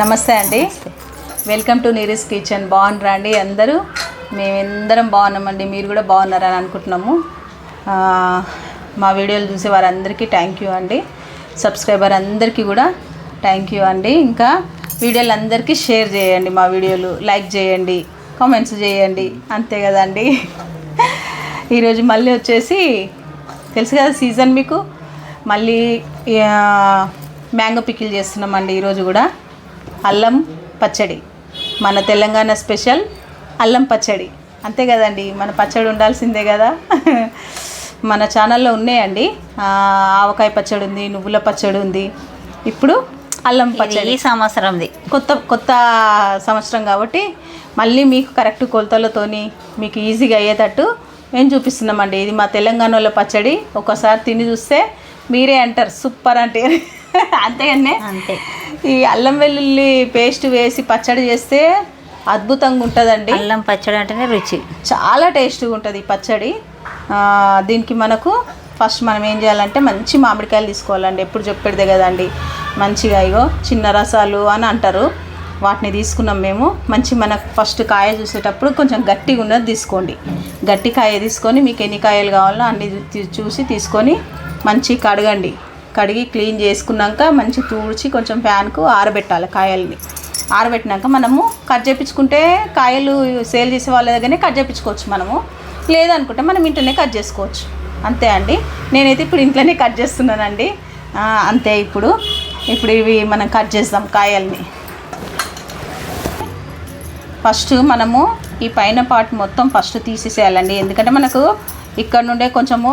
నమస్తే అండి. Welcome to Neeri's kitchen బాగున్నారా అండి అందరూ? మేమందరం బాగున్నామండి. మీరు కూడా బాగున్నారని అనుకుంటున్నాము. మా వీడియోలు చూసే వారందరికీ థ్యాంక్ యూ అండి. సబ్స్క్రైబర్ అందరికీ కూడా థ్యాంక్ యూ అండి. ఇంకా వీడియోలు అందరికీ షేర్ చేయండి మా వీడియోలు. లైక్ చేయండి. కామెంట్స్ చేయండి. అంతే కదండి. ఈరోజు మళ్ళీ వచ్చేసి తెలుసు కదా సీజన్ మీకు? మళ్ళీ మ్యాంగో పికిల్ చేస్తున్నామండి ఈరోజు కూడా. అల్లం పచ్చడి. మన తెలంగాణ స్పెషల్ అల్లం పచ్చడి. అంతే కదండి మన పచ్చడి ఉండాల్సిందే కదా. మన ఛానల్లో ఉన్నాయండి. ఆవకాయ పచ్చడి ఉంది నువ్వుల పచ్చడి ఉంది. ఇప్పుడు అల్లం పచ్చడి. ఈ సంవత్సరంది. కొత్త కొత్త సంవత్సరం కాబట్టి మళ్ళీ మీకు కరెక్ట్ కొలతలతోని మీకు ఈజీగా అయ్యేటట్టు మేము చూపిస్తున్నామండి. ఇది మా తెలంగాణలో పచ్చడి. ఒకసారి తిని చూస్తే మీరే అంటారు సూపర్ అంటే. అంతేగానే అంతే. ఈ అల్లం వెల్లుల్లి పేస్ట్ వేసి పచ్చడి చేస్తే అద్భుతంగా ఉంటుందండి. అల్లం పచ్చడి అంటేనే రుచి. చాలా టేస్ట్గా ఉంటుంది ఈ పచ్చడి. దీనికి మనకు ఫస్ట్ మనం ఏం చేయాలంటే మంచి మామిడికాయలు తీసుకోవాలండి. ఎప్పుడు చెప్పేదే కదండి. మంచిగా ఇగో చిన్న రసాలు అని అంటారు. వాటిని తీసుకున్నాం మేము. మంచి మనకు ఫస్ట్ కాయ చూసేటప్పుడు కొంచెం గట్టిగా ఉన్నది తీసుకోండి. గట్టి కాయ తీసుకొని మీకు ఎన్ని కాయలు కావాలో అన్ని చూసి తీసుకొని మంచి కడగండి. కడిగి క్లీన్ చేసుకున్నాక మంచి తూడ్చి కొంచెం ఫ్యాన్కు ఆరబెట్టాలి కాయల్ని. ఆరబెట్టినాక మనము కట్ చేయించుకుంటే కాయలు సేల్ చేసే వాళ్ళ దగ్గరనే కట్ చేయించుకోవచ్చు మనము. లేదనుకుంటే మనం ఇంట్లోనే కట్ చేసుకోవచ్చు. అంతే అండి. నేనైతే ఇప్పుడు ఇంట్లోనే కట్ చేస్తున్నానండి. అంతే ఇప్పుడు. ఇప్పుడు ఇవి మనం కట్ చేద్దాం కాయల్ని. ఫస్ట్ మనము ఈ పైన పార్ట్ మొత్తం ఫస్ట్ తీసేసేయాలండి. ఎందుకంటే మనకు ఇక్కడ నుండే కొంచెము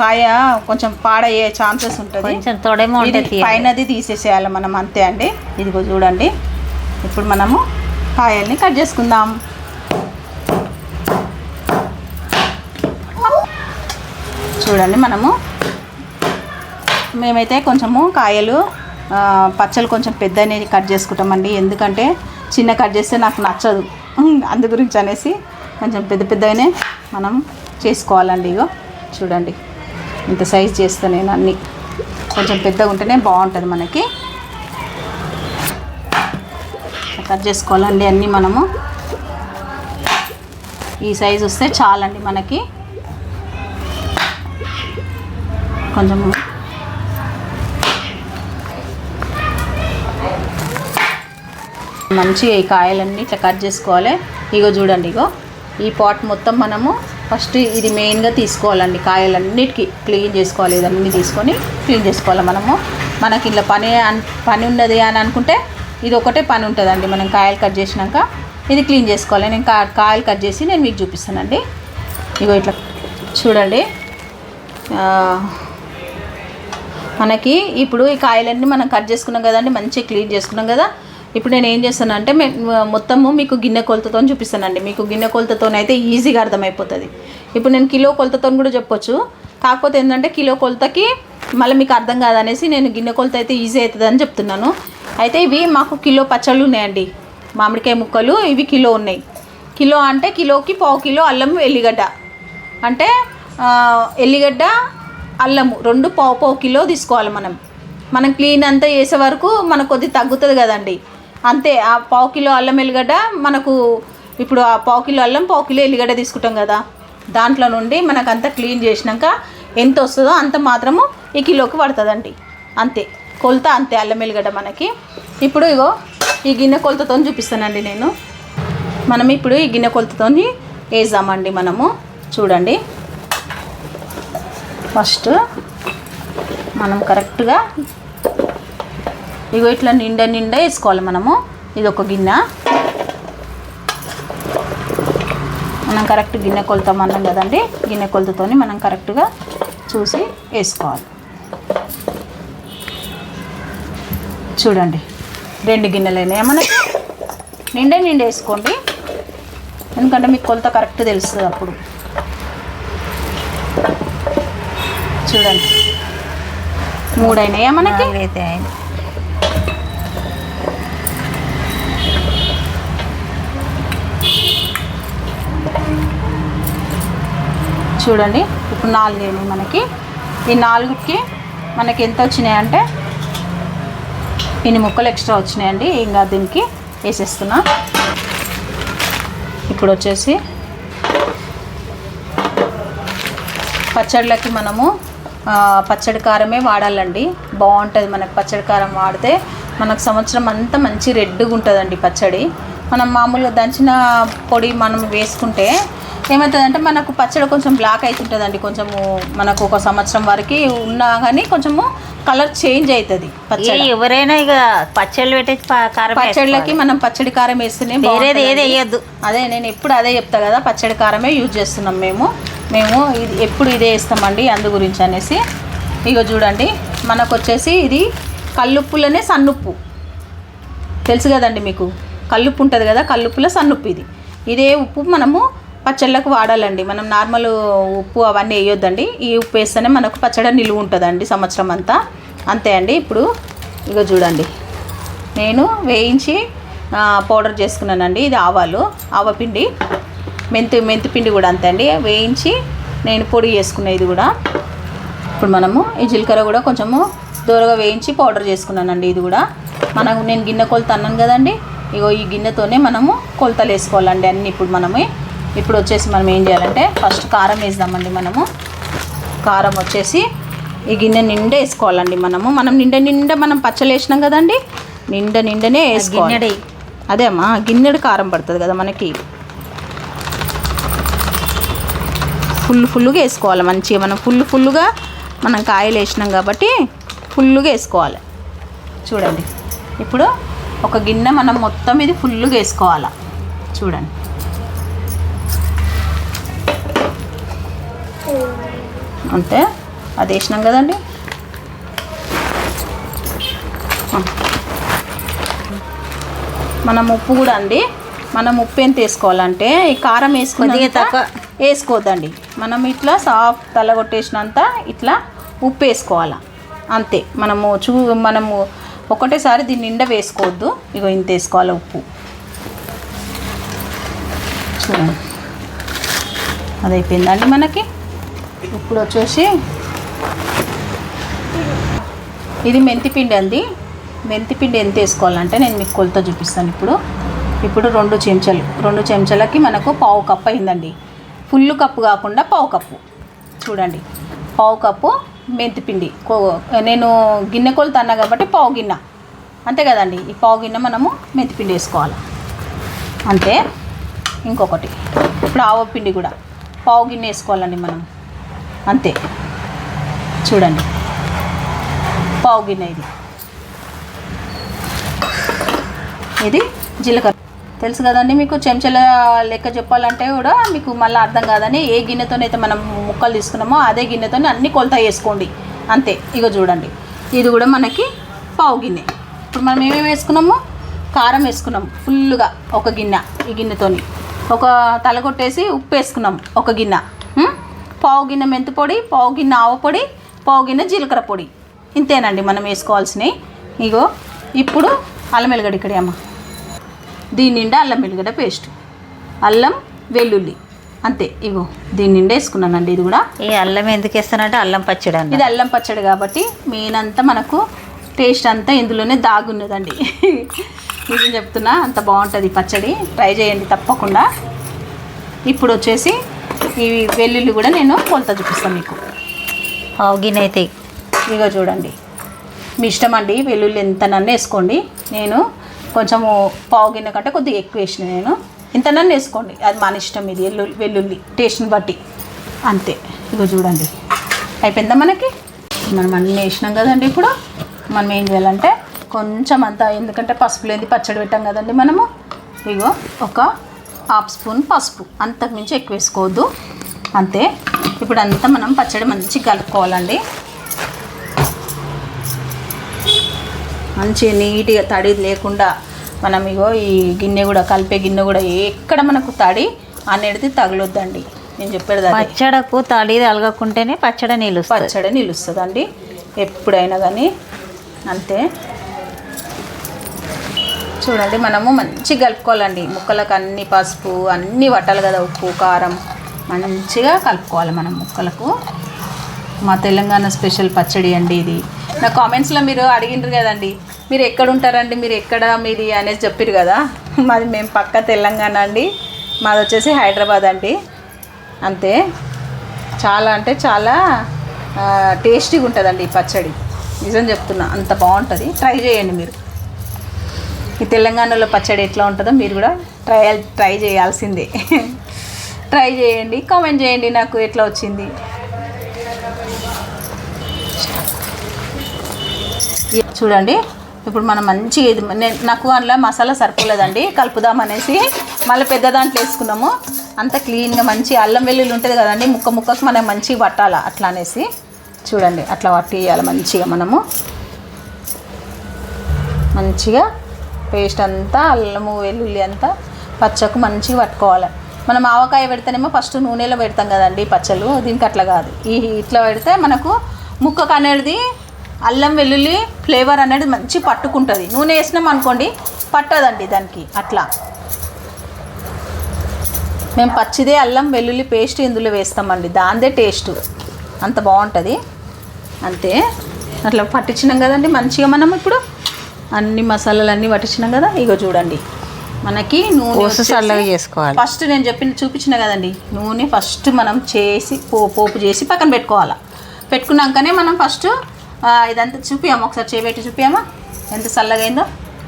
కాయ కొంచెం పాడయ్యే ఛాన్సెస్ ఉంటుంది. కొంచెం తొడేమో పైనది తీసేసేయాలి మనం అంతే అండి. ఇదిగో చూడండి. ఇప్పుడు మనము కాయల్ని కట్ చేసుకుందాం. చూడండి మనము. మేమైతే కొంచెము కాయలు పచ్చలు కొంచెం పెద్దనే కట్ చేసుకుంటామండి. ఎందుకంటే చిన్న కట్ చేస్తే నాకు నచ్చదు. అందు గురించి అనేసి కొంచెం పెద్ద పెద్దగానే మనం చేసుకోవాలండి ఇగో. చూడండి. ఇంత సైజ్ చేస్తా నేను అన్నీ. కొంచెం పెద్దగా ఉంటేనే బాగుంటుంది మనకి. కట్ చేసుకోవాలండి అన్నీ మనము. ఈ సైజ్ వస్తే చాలండి మనకి. కొంచెం మంచిగా ఈ కాయలన్నీ ఇట్లా కట్ చేసుకోవాలి. ఇగో చూడండి ఇగో. ఈ పాట్ మొత్తం మనము ఫస్ట్ ఇది మెయిన్గా తీసుకోవాలండి కాయలన్నిటికీ క్లీన్ చేసుకోవాలి ఇదన్నీ తీసుకొని క్లీన్ చేసుకోవాలి మనము. మనకి ఇలా పని అన్- పని ఉన్నది అని అనుకుంటే ఇది ఒకటే పని ఉంటుందండి. మనం కాయలు కట్ చేసినాక ఇది క్లీన్ చేసుకోవాలి. నేను కా కాయలు కట్ చేసి నేను మీకు చూపిస్తానండి. ఇగో ఇట్లా చూడండి. మనకి ఇప్పుడు ఈ కాయలన్నీ మనం కట్ చేసుకున్నాం కదండి మంచిగా క్లీన్ చేసుకున్నాం కదా ఇప్పుడు నేను ఏం చేస్తానంటే మొత్తము మీకు గిన్నె కొలతతో చూపిస్తానండి. మీకు గిన్నె కొలతతో అయితే ఈజీగా అర్థమైపోతుంది. ఇప్పుడు నేను కిలో కొలతతో కూడా చెప్పొచ్చు. కాకపోతే ఏంటంటే కిలో కొలతకి మళ్ళీ మీకు అర్థం కాదనేసి నేను గిన్నె కొలత అయితే ఈజీ అవుతుంది అని చెప్తున్నాను. అయితే ఇవి మాకు కిలో పచ్చళ్ళు ఉన్నాయండి. మామిడికాయ ముక్కలు ఇవి కిలో ఉన్నాయి. కిలో అంటే కిలోకి పావు కిలో అల్లం ఎల్లిగడ్డ. అంటే ఎల్లిగడ్డ అల్లము రెండు పావు పావు కిలో తీసుకోవాలి మనం. మనం క్లీన్ అంతా చేసే వరకు మనకు కొద్ది తగ్గుతుంది కదండి. అంతే ఆ పావు కిలో అల్లం ఎల్లిగడ్డ మనకు ఇప్పుడు ఆ పావు కిలో అల్లం పావు కిలో ఎల్లిగడ్డ తీసుకుంటాం కదా. దాంట్లో నుండి మనకు అంతా క్లీన్ చేసినాక ఎంత వస్తుందో అంత మాత్రము ఈ కిలోకి పడుతుందండి. అంతే కొలత అంతే అల్లం ఎల్లిగడ్డ మనకి. ఇప్పుడు ఇగో ఈ గిన్నె కొలతతో చూపిస్తానండి నేను. మనం ఇప్పుడు ఈ గిన్నె కొలతతో వేసామండి మనము. చూడండి. ఫస్ట్ మనం కరెక్ట్గా ఇగో ఇట్లా నిండా నిండా వేసుకోవాలి మనము. ఇది ఒక గిన్నె. మనం కరెక్ట్ గిన్నె కొలుతామన్నాం కదండి. గిన్నె కొలతతోని మనం కరెక్ట్గా చూసి వేసుకోవాలి. చూడండి. రెండు గిన్నెలు అయినాయి మనకి? నిండా నిండా వేసుకోండి. ఎందుకంటే మీకు కొలత కరెక్ట్ తెలుస్తుంది అప్పుడు. చూడండి. మూడైనాయా మనకి? అయితే చూడండి. ఇప్పుడు నాలుగు అయినాయి మనకి. ఈ నాలుగుకి మనకి ఎంత వచ్చినాయి అంటే ఇన్ని ముక్కలు ఎక్స్ట్రా వచ్చినాయండి. ఇంకా దీనికి వేసేస్తున్నా. ఇప్పుడు వచ్చేసి పచ్చళ్ళకి మనము పచ్చడి కారమే వాడాలండి. బాగుంటుంది మనకు పచ్చడి కారం వాడితే. మనకు సంవత్సరం అంతా మంచి రెడ్గా ఉంటుందండి పచ్చడి. మనం మామూలుగా దంచిన పొడి మనం వేసుకుంటే ఏమవుతుందంటే మనకు పచ్చడి కొంచెం బ్లాక్ అవుతుంటుందండి కొంచెము మనకు ఒక సంవత్సరం వరకు ఉన్నా కానీ కొంచెము కలర్ చేంజ్ అవుతుంది పచ్చడి. ఎవరైనా ఇక పచ్చళ్ళు పెట్టేసి ప- కారం పచ్చళ్ళకి. మనం పచ్చడి కారం వేస్తేనే వేరేది. ఏది వేయద్దు. అదే నేను ఎప్పుడు అదే చెప్తా కదా పచ్చడి కారమే యూజ్ చేస్తున్నాం మేము. మేము ఇది ఎప్పుడు ఇదే వేస్తామండి అందు గురించి అనేసి. ఇగో చూడండి మనకు వచ్చేసి ఇది కల్లుప్పులనే సన్నుప్పు. తెలుసు కదండి మీకు? కల్లుప్పు ఉంటుంది కదా కల్లుప్పులో సన్నుప్పు ఇది. ఇదే ఉప్పు మనము పచ్చళ్ళకు వాడాలండి. మనం నార్మల్ ఉప్పు అవన్నీ వేయొద్దండి. ఈ ఉప్పు వేస్తేనే మనకు పచ్చడి నిలువ ఉంటుందండి సంవత్సరం అంతా. అంతే అండి ఇప్పుడు ఇగో చూడండి. నేను వేయించి పౌడర్ చేసుకున్నానండి. ఇది ఆవాలు ఆవపిండి మెంతి మెంతి పిండి కూడా అంతే అండి. వేయించి నేను పొడి చేసుకున్నా ఇది కూడా. ఇప్పుడు మనము ఈ జీలకర్ర కూడా కొంచెము దూరగా వేయించి పౌడర్ చేసుకున్నానండి ఇది కూడా. మనకు నేను గిన్నె కొలత అన్నాను కదండి. ఇగో ఈ గిన్నెతోనే మనము కొలతలు వేసుకోవాలండి అన్నీ ఇప్పుడు మనమే. ఇప్పుడు వచ్చేసి మనం ఏం చేయాలంటే ఫస్ట్ కారం వేద్దామండి మనము. కారం వచ్చేసి ఈ గిన్నె నిండా వేసుకోవాలండి మనము. మనం నిండా నిండా మనం పచ్చలు వేసినాం కదండి? నిండా నిండనే వేసుకోవాలి. గిన్నెడి. అదే అమ్మా గిన్నెడు కారం పడుతుంది కదా మనకి. ఫుల్ ఫుల్గా వేసుకోవాలి మంచిగా. మనం ఫుల్ ఫుల్గా మనం కాయలు వేసినాం కాబట్టి ఫుల్గా వేసుకోవాలి. చూడండి. ఇప్పుడు ఒక గిన్నె మనం మొత్తం ఇది ఫుల్గా వేసుకోవాలి? చూడండి. అంతే అది వేసినాం కదండి. మనం ఉప్పు కూడా అండి. మనం ఉప్పు ఎంత వేసుకోవాలంటే ఈ కారం తక్కువ. వేసుకోవద్దండి. మనం ఇట్లా సాఫ్ట్ తలగొట్టేసినంత ఇట్లా ఉప్పు వేసుకోవాలా. అంతే. మనము చూ మనము ఒకటేసారి దీన్ని నిండా వేసుకోవద్దు. ఇగో ఇంత వేసుకోవాలి ఉప్పు. చూడండి. అది అయిపోయిందండి మనకి? ఇప్పుడు వచ్చేసి ఇది మెంతిపిండి అండి. మెంతిపిండి ఎంత వేసుకోవాలంటే నేను మీకు కొలత చూపిస్తాను ఇప్పుడు. ఇప్పుడు రెండు చెంచాలు రెండు చెంచాలకి మనకు పావు కప్పు అయిందండి. ఫుల్ కప్పు కాకుండా పావు కప్పు. చూడండి పావు కప్పు మెంతిపిండి కో- నేను గిన్నె కొలత అన్నా కాబట్టి పావు గిన్నె. అంతే కదండి ఈ పావు గిన్నె మనము మెంతిపిండి వేసుకోవాలి. అంతే ఇంకొకటి. ఇప్పుడు ఆవపిండి కూడా. పావు గిన్నె వేసుకోవాలండి మనం. అంతే. చూడండి. పావు గిన్నె ఇది. ఇది జీలకర్ర. తెలుసు కదండి మీకు చెంచాల లెక్క చెప్పాలంటే కూడా మీకు మళ్ళీ అర్థం కాదని ఏ గిన్నెతోనైతే మనం ముక్కలు తీసుకున్నామో అదే గిన్నెతో అన్ని కొలత వేసుకోండి. అంతే. ఇగో చూడండి. ఇది కూడా మనకి పావు గిన్నె. ఇప్పుడు మనం ఏమేమి వేసుకున్నాము? కారం వేసుకున్నాం ఫుల్గా ఒక గిన్నె ఈ గిన్నెతోని. ఒక తలగొట్టేసి ఉప్పు వేసుకున్నాం ఒక గిన్నె. పావు గిన్నె మెంతి పొడి పావు గిన్నె ఆవ పొడి పావు గిన్నె జీలకర్ర పొడి. ఇంతేనండి మనం వేసుకోవాల్సినవి. ఇగో ఇప్పుడు అల్లం వెల్లిగడ్డ ఇక్కడే అమ్మ దీని నిండా అల్లం వెల్లిగడ్డ పేస్ట్. అల్లం వెల్లుల్లి. అంతే ఇగో దీని నిండా వేసుకున్నానండి ఇది కూడా. ఈ అల్లం ఎందుకు వేస్తానంటే అల్లం పచ్చడి అండి ఇది అల్లం పచ్చడి కాబట్టి మెయిన్ అంతా మనకు టేస్ట్ అంతా ఇందులోనే దాగున్నదండి. నిజం చెప్తున్నా అంత బాగుంటుంది ఈ పచ్చడి. ట్రై చేయండి తప్పకుండా. ఇప్పుడు వచ్చేసి ఈ వెల్లుల్లి కూడా నేను కొలత చూపిస్తాను మీకు. పావు గిన్నె అయితే. ఇదిగో చూడండి. మీ ఇష్టం అండి వెల్లుల్లి ఎంత నన్ను వేసుకోండి. నేను కొంచెము పావు గిన్నె కంటే కొద్దిగా ఎక్కువ వేసిన నేను. ఇంత నన్ను వేసుకోండి. అది మన ఇష్టం ఇది వెల్లుల్లి వెల్లుల్లి టేస్ట్ని బట్టి. అంతే. ఇగో చూడండి. అయిపోయిందా మనకి? మనం అన్నీ వేసినాం కదండి ఇప్పుడు. మనం ఏం చేయాలంటే కొంచెం అంతా ఎందుకంటే పసుపు లేని పచ్చడి పెట్టాం కదండి మనము. ఇగో ఒక హాఫ్ స్పూన్ పసుపు. అంతకు మించి ఎక్కువ వేసుకోవద్దు. అంతే. ఇప్పుడు అంతా మనం పచ్చడి మంచిగా కలుపుకోవాలండి. మంచిగా నీట్గా తడి లేకుండా మనం ఇగో ఈ గిన్నె కూడా కలిపే గిన్నె కూడా ఎక్కడ మనకు తడి అనేది తగలొద్దండి. నేను చెప్పేది పచ్చడకు తడి తలగకుంటేనే పచ్చడి నిలుస్తుంది పచ్చడి నిలుస్తుందండి ఎప్పుడైనా కానీ అంతే. చూడండి మనము మంచిగా కలుపుకోవాలండి. ముక్కలకు అన్ని పసుపు అన్నీ పట్టాలి కదా ఉప్పు కారం మంచిగా కలుపుకోవాలి మనం ముక్కలకు. మా తెలంగాణ స్పెషల్ పచ్చడి అండి ఇది. నా కామెంట్స్లో మీరు అడిగిండ్రు కదండి మీరు ఎక్కడ ఉంటారండి మీరు ఎక్కడ మీది అనేసి చెప్పారు కదా. మాది మేము పక్క తెలంగాణ అండి. మాది వచ్చేసి హైదరాబాద్ అండి. అంతే. చాలా అంటే చాలా టేస్టీగా ఉంటుందండి ఈ పచ్చడి. నిజం చెప్తున్నా అంత బాగుంటుంది. ట్రై చేయండి మీరు. ఈ తెలంగాణలో పచ్చడి ఎట్లా ఉంటుందో మీరు కూడా ట్రై ట్రై చేయాల్సిందే. ట్రై చేయండి కామెంట్ చేయండి నాకు ఎట్లా వచ్చింది. చూడండి ఇప్పుడు మనం మంచిగా ఇది నేను నాకు అందులో మసాలా సరిపోలేదండి కలుపుదాం అనేసి మళ్ళీ పెద్ద దాంట్లో వేసుకున్నాము. అంత క్లీన్గా మంచి అల్లం వెల్లుల్లి ఉంటుంది కదండి ముక్క ముక్కకు మనం మంచిగా పట్టాలా అట్లా అనేసి. చూడండి అట్లా పట్టియాలి మంచిగా మనము. మంచిగా పేస్ట్ అంతా అల్లము వెల్లుల్లి అంతా పచ్చకు మంచిగా పట్టుకోవాలి. మనం ఆవకాయ పెడితేనేమో ఫస్ట్ నూనెలో పెడతాం కదండి పచ్చలు దీనికి అట్లా కాదు. ఈ ఇట్లా పెడితే మనకు ముక్కకు అనేది అల్లం వెల్లుల్లి ఫ్లేవర్ అనేది మంచి పట్టుకుంటుంది. నూనె వేసినాం అనుకోండి పట్టదండి దానికి అట్లా. మేము పచ్చిదే అల్లం వెల్లుల్లి పేస్ట్ ఇందులో వేస్తామండి దాందే టేస్ట్. అంత బాగుంటుంది. అంతే. అట్లా పట్టించినాం కదండి మంచిగా మనం ఇప్పుడు అన్ని మసాలాలు అన్నీ పట్టించినాం కదా? ఇగో చూడండి. మనకి నూనె చల్లగా చేసుకోవాలి. ఫస్ట్ నేను చెప్పిన చూపించిన కదండి. నూనె ఫస్ట్ మనం చేసి పో పోపు చేసి పక్కన పెట్టుకోవాలా. పెట్టుకున్నాకనే మనం ఫస్ట్ ఇదంతా చూపియామా? ఒకసారి చేపెట్టి చూపియామా? ఎంత చల్లగైందో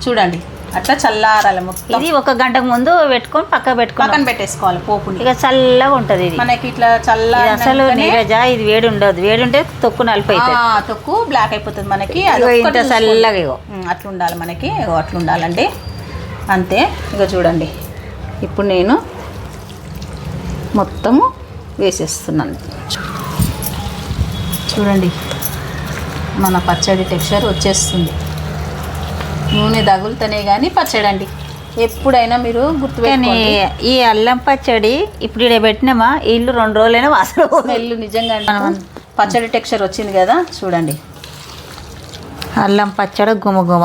చూడండి. అట్లా చల్లారాలి మొత్తం. ఇది ఒక గంటకు ముందు పెట్టుకొని పక్క పెట్టుకున్నాం పక్కన పెట్టేసుకోవాలి పోపుని. ఇక చల్లగా ఉంటుంది ఇది. మనకి ఇట్లా చల్ల అసలు నీరజ ఇది వేడి ఉండదు. వేడి ఉంటే తొక్కు నలిపోతుంది తొక్కు బ్లాక్ అయిపోతుంది మనకి. ఇంత. చల్లగా ఇగో. అట్లా ఉండాలి మనకి. అట్లా ఉండాలండి. అంతే. ఇక చూడండి. ఇప్పుడు నేను మొత్తము వేసేస్తున్నాను. చూడండి. మన పచ్చడి టెక్స్చర్ వచ్చేస్తుంది. నూనె తగులుతనే కానీ పచ్చడి అండి. ఎప్పుడైనా మీరు గుర్తుపెట్టుకోండి. ఈ అల్లం పచ్చడి ఇప్పుడు ఇక్కడ పెట్టినామా? ఇల్లు రెండు రోజులైనా వాసన. స్మెల్ నిజంగా అండి. పచ్చడి టెక్స్చర్ వచ్చింది కదా చూడండి. అల్లం పచ్చడి గుమ గుమ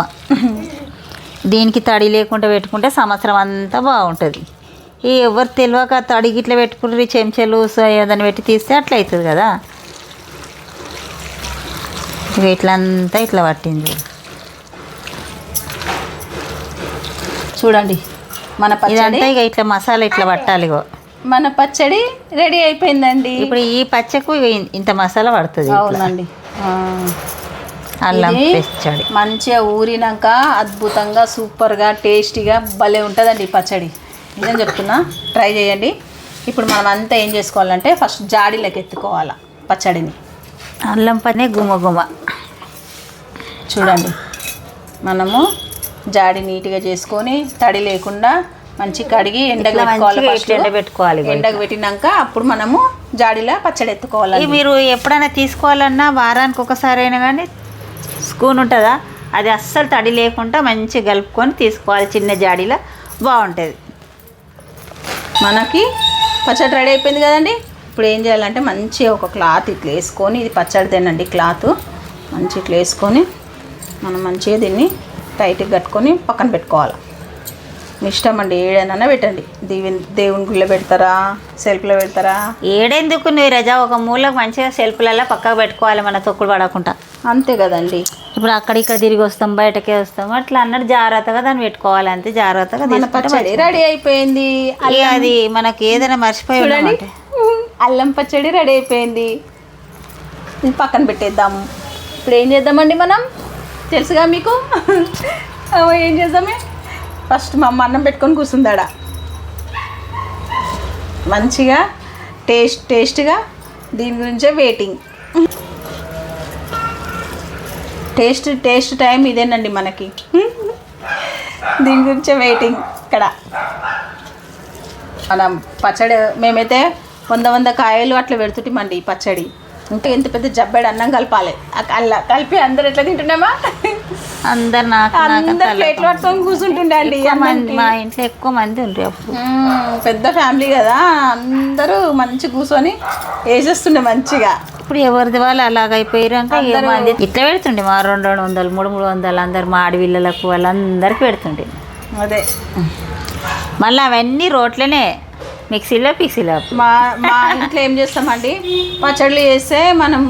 దీనికి తడి లేకుండా పెట్టుకుంటే సంవత్సరం అంతా బాగుంటుంది. ఈ ఎవరు తెలియక తడి గిట్ల పెట్టుకుంటారు చెంచాలు ఏదైనా పెట్టి తీస్తే అట్లా అవుతుంది కదా. ఇట్లంతా ఇట్లా పట్టింది. చూడండి. మన పచ్చడి. ఇదంతా ఇక ఇట్లా మసాలా ఇట్లా పట్టాలి ఇగో. మన పచ్చడి రెడీ అయిపోయిందండి. ఇప్పుడు ఈ పచ్చకు ఇంత మసాలా పడుతుంది. అవునండి. అల్లం పచ్చడి. మంచిగా ఊరినాక అద్భుతంగా సూపర్గా టేస్టీగా భలే ఉంటుందండి ఈ పచ్చడి. నిజం చెప్తున్నా. ట్రై చేయండి. ఇప్పుడు మనం అంతా ఏం చేసుకోవాలంటే ఫస్ట్ జాడీలోకి ఎత్తుకోవాలా పచ్చడిని. అల్లం పనే గుమ గుమ. చూడండి. మనము జాడి నీట్గా చేసుకొని తడి లేకుండా మంచి కడిగి ఎండకు పెట్టుకోవాలి ఎండబెట్టుకోవాలి ఎండకు పెట్టినాక అప్పుడు మనము జాడీలో పచ్చడి ఎత్తుకోవాలి మీరు ఎప్పుడైనా తీసుకోవాలన్నా వారానికి ఒకసారి అయినా కానీ స్పూన్ ఉంటుందా? అది అస్సలు తడి లేకుండా మంచిగా కలుపుకొని తీసుకోవాలి చిన్న జాడీలో. బాగుంటుంది. మనకి పచ్చడి రెడీ అయిపోయింది కదండి? ఇప్పుడు ఏం చేయాలంటే మంచిగా ఒక క్లాత్ ఇట్లా వేసుకొని ఇది పచ్చడి తినండి క్లాత్. మంచి ఇట్లా వేసుకొని మనం మంచిగా దీన్ని టైట్గా కట్టుకొని పక్కన పెట్టుకోవాలి. మీ ఇష్టం అండి ఏడైనా పెట్టండి. దేవుని దేవుని గుళ్ళో పెడతారా? సెల్ఫ్లో పెడతారా? ఏడెందుకు నువ్వు రజా? ఒక మూలకు మంచిగా సెల్ఫ్లలో పక్కకు పెట్టుకోవాలి మన తొక్కుడు పడకుండా. అంతే కదండి. ఇప్పుడు అక్కడ ఇక్కడ తిరిగి వస్తాం బయటకే వస్తాం అట్లా అన్నట్టు జాగ్రత్తగా దాన్ని పెట్టుకోవాలి అంతే జాగ్రత్తగా రెడీ అయిపోయింది. అది మనకి ఏదైనా మర్చిపోయి అల్లం పచ్చడి రెడీ అయిపోయింది. పక్కన పెట్టేద్దాము. ఇప్పుడు ఏం చేద్దామండి మనం? తెలుసుగా మీకు? అవ్వ, ఏం చేద్దామే? ఫస్ట్ మా అమ్మ అన్నం పెట్టుకొని కూర్చుందాడ. మంచిగా టేస్ట్ టేస్ట్గా దీని గురించే వెయిటింగ్ టేస్ట్ టేస్ట్ టైం ఇదేనండి మనకి. దీని గురించే వెయిటింగ్ ఇక్కడ. మనం పచ్చడి మేమైతే వంద వంద కాయలు అట్లా పెడుతుంటామండి ఈ పచ్చడి. ఇంకా ఎంత పెద్ద జబ్బెడు అన్నం కలపాలి. అలా కలిపి అందరు ఎట్లా తింటున్నామా అందరు నాకు అందరు ప్లేట్లు పట్టుకొని కూర్చుంటుండే అండి. మా ఇంట్లో ఎక్కువ మంది ఉంటారు అప్పుడు. పెద్ద ఫ్యామిలీ కదా. అందరూ మంచి కూర్చొని వేసేస్తుండే మంచిగా. ఇప్పుడు ఎవరిది వాళ్ళు అలాగైపోయారు అంటే ఇట్లా పెడుతుండే మా రెండు రెండు వందలు మూడు మూడు వందలు. అందరు మా ఆడపిల్లలకు వాళ్ళందరికీ పెడుతుండే. అదే. మళ్ళీ అవన్నీ రోట్లనే మిక్సీలో పిక్సీలో మా మా ఇంట్లో ఏం చేస్తామండి? పచ్చళ్ళు చేస్తే మనం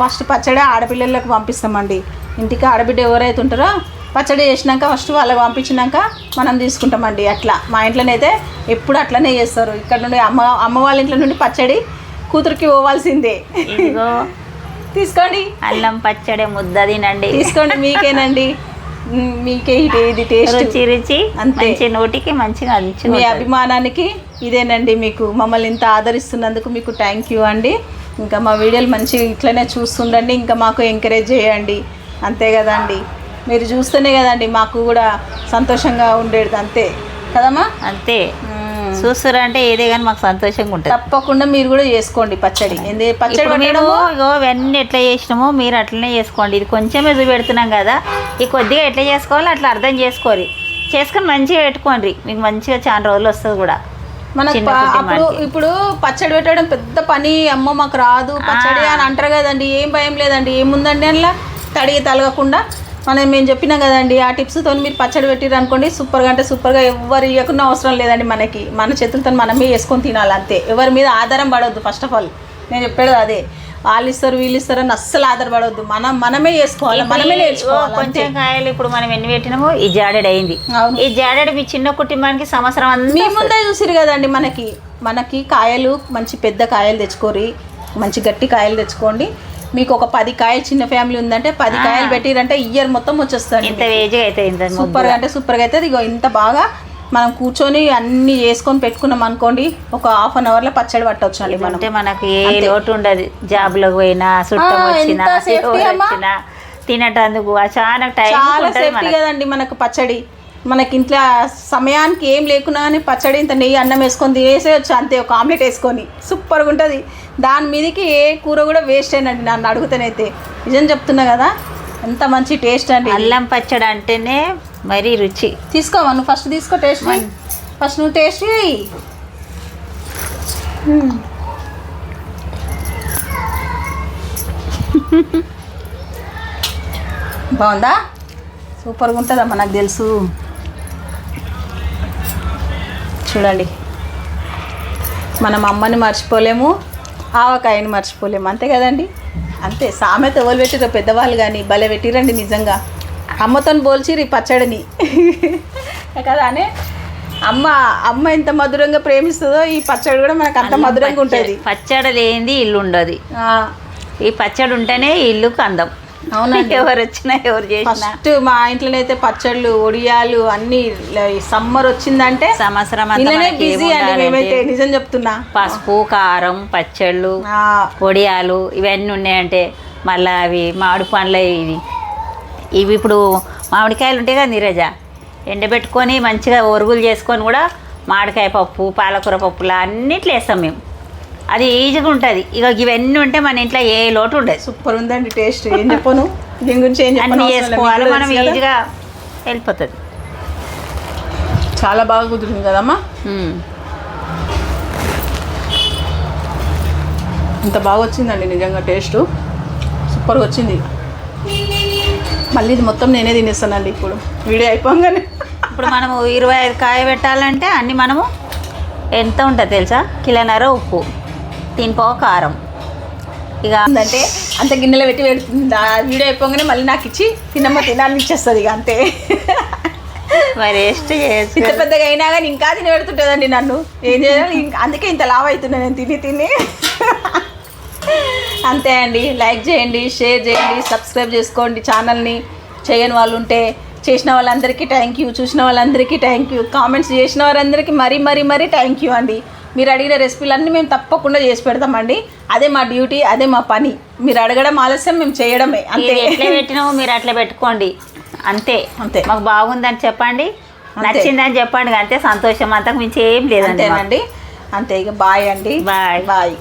ఫస్ట్ పచ్చడి ఆడపిల్లలకు పంపిస్తామండి. ఇంటికి ఆడబిడ్డ ఎవరైతే ఉంటారో పచ్చడి చేసినాక ఫస్ట్ వాళ్ళకి పంపించినాక మనం తీసుకుంటామండి అట్లా. మా ఇంట్లోనైతే ఎప్పుడు అట్లనే చేస్తారు. ఇక్కడ నుండి అమ్మ అమ్మ వాళ్ళ ఇంట్లో నుండి పచ్చడి కూతురికి పోవాల్సిందే. ఇదిగో. తీసుకోండి. అల్లం పచ్చడి ముద్ద తినండి. తీసుకోండి మీకేనండి. మీకే ఇది టేస్ట్. రుచి రుచి. అంతే. నోటికి మంచిగా మీ అభిమానానికి ఇదేనండి మీకు మమ్మల్ని ఇంత ఆదరిస్తున్నందుకు మీకు థ్యాంక్ యూ అండి. ఇంకా మా వీడియోలు మంచి ఇట్లనే చూస్తుండండి ఇంకా మాకు ఎంకరేజ్ చేయండి. అంతే కదండి. మీరు చూస్తేనే కదండి మాకు కూడా సంతోషంగా ఉండేది అంతే. కదమ్మా? అంతే. మ్మ్. చూస్తారంటే ఏదే కానీ మాకు సంతోషంగా ఉంటుంది. తప్పకుండా మీరు కూడా చేసుకోండి పచ్చడి. ఏంది పచ్చడి మేము ఇగో ఇవన్నీ ఎట్లా చేసినామో మీరు అట్లనే చేసుకోండి. ఇది కొంచెమే చూపెడుతున్నాం కదా ఈ కొద్దిగా ఎట్లా చేసుకోవాలో అట్లా అర్థం చేసుకోరి. చేసుకొని మంచిగా పెట్టుకోండి. మీకు మంచిగా చాలా రోజులు వస్తుంది కూడా. మనకు. అప్పుడు ఇప్పుడు పచ్చడి పెట్టడం పెద్ద పని అమ్మ మాకు రాదు. పచ్చడి అని అంటారు కదండి ఏం భయం లేదండి ఏముందండి అందులో? తడిగి తలగకుండా. మనం మేము చెప్పినాం కదండి ఆ టిప్స్తో మీరు పచ్చడి పెట్టిరు అనుకోండి సూపర్గా అంటే సూపర్గా ఎవరు ఇవ్వకుండా అవసరం లేదండి మనకి. మన చేతులతో మనమే వేసుకొని తినాలి అంతే ఎవరి మీద ఆధారం పడవద్దు ఫస్ట్ ఆఫ్ ఆల్ నేను చెప్పేది అదే. వాళ్ళు ఇస్తారు వీళ్ళు ఇస్తారు అని అస్సలు ఆధారపడవద్దు మనం మనమే చేసుకోవాలి మనమే నేర్చుకోవాలి కొంచెం కాయలు ఇప్పుడు మనం ఎన్ని పెట్టినామో ఈ జాడెడ్ అయింది. అవును. ఈ జాడెడ్ మీ చిన్న కుటుంబానికి సంవత్సరం మీ అంతా ముందే చూసిరు కదండి మనకి. మనకి కాయలు మంచి పెద్ద కాయలు తెచ్చుకోరి మంచి గట్టి కాయలు తెచ్చుకోండి. మీకు ఒక పది కాయలు చిన్న ఫ్యామిలీ ఉందంటే పది కాయలు పెట్టిరంటే ఇయర్ మొత్తం వచ్చేస్తుంది ఇంత వేజ్ అయితే సూపర్గా అంటే సూపర్గా అవుతుంది ఇగో ఇంత బాగా మనం కూర్చొని అన్ని చేసుకొని పెట్టుకున్నాం అనుకోండి ఒక హాఫ్ అన్ అవర్లో పచ్చడి పట్టవచ్చు అండి మనం. అంటే మనకు ఏ లోటు ఉండదు. జాబ్లోకి పోయినా చుట్టం వచ్చినా? వచ్చినా తినటందుకు చాలా టైం చాలా సేఫ్టీ. కదండి మనకు పచ్చడి. మనకి ఇంట్లో సమయానికి ఏం లేకున్నా కానీ పచ్చడి ఇంత నెయ్యి అన్నం వేసుకొని తినేసేయచ్చు అంతే ఒక ఆమ్లెట్ వేసుకొని. సూపర్గా ఉంటుంది. దాని మీదకి ఏ కూర కూడా వేస్ట్ అయినండి నన్ను అడుగుతానైతే. నిజం చెప్తున్నా కదా ఎంత మంచి టేస్ట్ అండి. అల్లం పచ్చడి అంటేనే మరీ రుచి. తీసుకోవా నువ్వు ఫస్ట్ తీసుకో టేస్ట్ ఫస్ట్ నువ్వు టేస్ట్ చేయి. మ్మ్. బాగుందా? సూపర్గా ఉంటుందమ్మా నాకు తెలుసు. చూడండి. మనం అమ్మని మర్చిపోలేము ఆవకాయని మర్చిపోలేము. అంతే కదండి? అంతే సామెత ఎవరు పెట్టిరో పెద్దవాళ్ళు కానీ భలే పెట్టిరండి నిజంగా. అమ్మతో పోల్చిరు ఈ పచ్చడిని. కదా అనే? అమ్మ అమ్మ ఎంత మధురంగా ప్రేమిస్తుందో ఈ పచ్చడి కూడా మనకు అంత మధురంగా ఉంటుంది. పచ్చడి లేనిది ఇల్లు ఉండదు ఈ పచ్చడి ఉంటేనే ఈ ఇల్లుకు అందం. అవునండి. ఎవరు వచ్చినా ఎవరు చేసినా. ఫస్ట్ మా ఇంట్లోనే అయితే పచ్చళ్ళు ఒడియాలు అన్ని సమ్మర్ వచ్చిందంటే సంవత్సరం బిజీ అండి మేమైతే నిజం చెప్తున్నా. పసుపు కారం పచ్చళ్ళు ఆ, వడియాలు ఇవన్నీ ఉన్నాయంటే మళ్ళీ అవి మామిడి పండ్లు ఇవి ఇవి ఇప్పుడు మామిడికాయలు ఉంటాయి కదా నీరజ ఎండబెట్టుకొని మంచిగా ఒరుగులు చేసుకొని కూడా మామిడికాయ పప్పు పాలకూర పప్పులా అన్నిట్లో వేస్తాం మేము. అది ఈజీగా ఉంటుంది. ఇక ఇవన్నీ ఉంటే మన ఇంట్లో ఏ లోటు ఉండదు. సూపర్ ఉందండి టేస్ట్. ఏం చెప్పను? దీని గురించి ఏం అన్నీ. చేసుకోవాలి మనం. ఈజీగా వెళ్ళిపోతుంది. చాలా బాగా కుదిరింది కదమ్మా. ఇంత బాగా వచ్చిందండి నిజంగా టేస్ట్. సూపర్గా వచ్చింది. మళ్ళీ ఇది మొత్తం నేనే తినేస్తానండి ఇప్పుడు. వీడియో అయిపోగానే. ఇప్పుడు మనము ఇరవై ఐదు కాయ పెట్టాలంటే అన్ని మనము ఎంత ఉంటుంది తెలుసా? కిలోన్నర ఉప్పు తినిపో కారం. ఇక అంటే అంత గిన్నెలో పెట్టి పెడుతుంది. వీడియో అయిపోగానే మళ్ళీ నాకు ఇచ్చి తినమ్మ తినాలని ఇచ్చేస్తుంది ఇక అంతే. మరి వేస్ట్ ఇంత పెద్దగా అయినా కానీ ఇంకా తిని పెడుతుంటుందండి నన్ను. ఏం చేయాలి? ఇంకా అందుకే ఇంత లావ్ అవుతున్నా నేను తిని తిని. అంతే అండి. లైక్ చేయండి షేర్ చేయండి సబ్స్క్రైబ్ చేసుకోండి ఛానల్ని. చేయని వాళ్ళు ఉంటే చేసిన వాళ్ళందరికీ థ్యాంక్ యూ చూసిన వాళ్ళందరికీ థ్యాంక్ యూ. కామెంట్స్ చేసిన వారందరికీ మరీ మరీ మరీ థ్యాంక్ యూ అండి. మీరు అడిగిన రెసిపీలన్నీ మేము తప్పకుండా చేసి పెడతామండి. అదే మా డ్యూటీ అదే మా పని. మీరు అడగడం ఆలస్యం మేము చేయడమే. అంతే. ఎట్లా పెట్టినామో మీరు అట్లా పెట్టుకోండి. అంతే. అంతే. మాకు బాగుందని చెప్పండి. నచ్చిందని చెప్పండి. అంతే సంతోషం అంతకు మించి ఏం లేదండి అంతే ఇక బాయ్ అండి. బాయ్. బాయ్.